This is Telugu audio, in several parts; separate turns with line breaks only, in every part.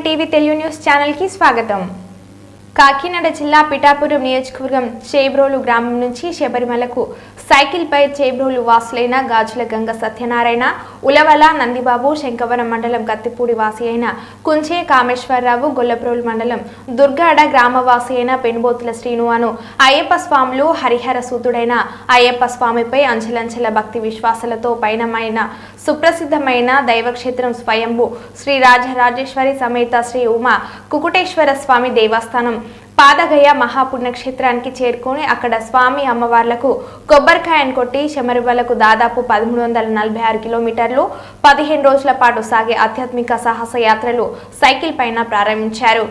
टीवी न्यूज़ चैनल की स्वागतम। కాకినాడ జిల్లా పిఠాపురం నియోజకవర్గం చేబ్రోలు గ్రామం నుంచి శబరిమలకు సైకిల్పై చేబ్రోలు వాసులైన గాజుల గంగ సత్యనారాయణ ఉలవల నందిబాబు శంకవరం మండలం కత్తిపూడి వాసి అయిన కుంచే కామేశ్వరరావు గొల్లప్రోలు మండలం దుర్గాడ గ్రామవాసి అయిన పెనుబోతుల శ్రీనువాను అయ్యప్ప స్వాములు హరిహర సూతుడైన అయ్యప్ప స్వామిపై అంచెలంచెల భక్తి విశ్వాసాలతో పయనమైన సుప్రసిద్ధమైన దైవక్షేత్రం స్వయంభు శ్రీ రాజరాజేశ్వరి సమేత శ్రీ ఉమా కుకుటేశ్వర స్వామి దేవస్థానం పాదగయ మహాపుణ్యక్షేత్రానికి చేరుకుని అక్కడ స్వామి అమ్మవార్లకు కొబ్బరికాయను కొట్టి శమరివలకు దాదాపు పదమూడు వందల నలభై ఆరు కిలోమీటర్లు పదిహేను రోజుల పాటు సాగే ఆధ్యాత్మిక సాహస యాత్రలు సైకిల్ పైన ప్రారంభించారు.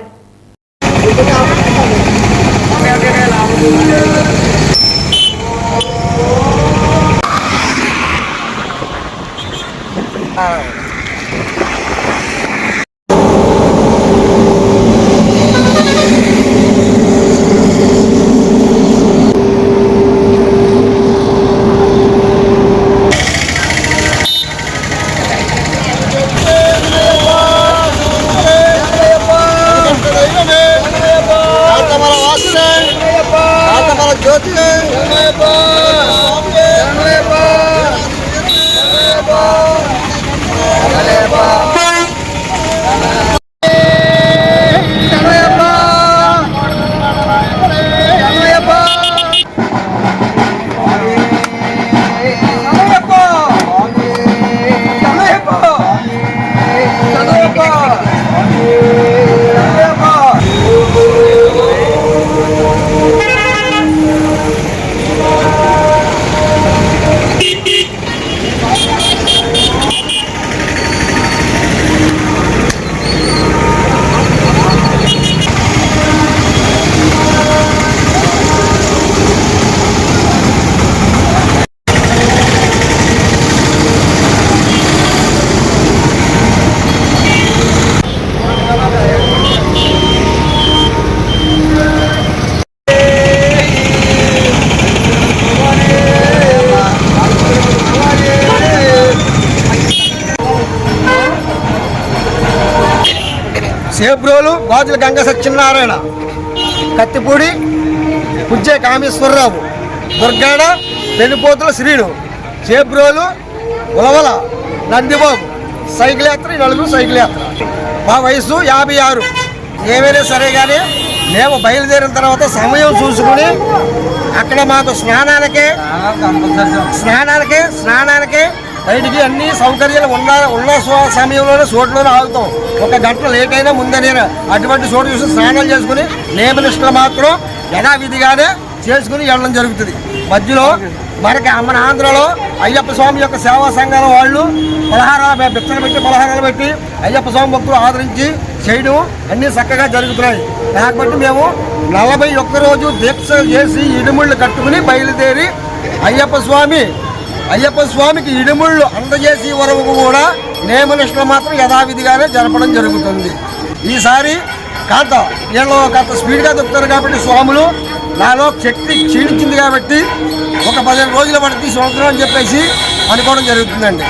సేబ్రోలు బాజుల గంగ సత్యనారాయణ కత్తిపూడి పుజ్జే కామేశ్వరరావు దుర్గాడ పెనుపోతుల శ్రీను చేబ్రోలు ఉలవల నందిబాబు సైకిల్ యాత్ర నలుగురు సైకిల్ యాత్ర మా వయసు యాభై ఆరు. ఏమైనా సరే కానీ మేము బయలుదేరిన తర్వాత సమయం చూసుకుని అక్కడ మాకు స్నానాలకే స్నానాలకే స్నానాలకే బయటికి అన్ని సౌకర్యాలు ఉన్న ఉన్న సమయంలోనే చోట్లోనే ఆగుతాం. ఒక గంట లేట్ అయినా ముందనే అటువంటి చోటు చూసి స్నానాలు చేసుకుని నియమనిష్టలు మాత్రం యథావిధిగానే చేసుకుని వెళ్ళడం జరుగుతుంది. మధ్యలో మనకి మన ఆంధ్రలో అయ్యప్ప స్వామి యొక్క సేవా సంఘాల వాళ్ళు పలహారాలు బిత్తలు పెట్టి పలహారాలు పెట్టి అయ్యప్ప స్వామి భక్తులు ఆదరించి చేయడం అన్నీ చక్కగా జరుగుతున్నాయి. కాబట్టి మేము నలభై ఒక్క రోజు దీక్ష చేసి ఇడుముళ్ళు కట్టుకుని బయలుదేరి అయ్యప్ప స్వామి అయ్యప్ప స్వామికి ఇడుముళ్ళు అందజేసి వరకు కూడా నియమనిష్టలు మాత్రం యథావిధిగానే జరపడం జరుగుతుంది. ఈసారి కాంత వీళ్ళు కాంత స్పీడ్గా దొక్కుతారు కాబట్టి స్వాములు నాలో శక్తి క్షీణించింది కాబట్టి ఒక పదిహేను రోజుల పడితే సంవత్సరం అని చెప్పేసి అనుకోవడం జరుగుతుందండి.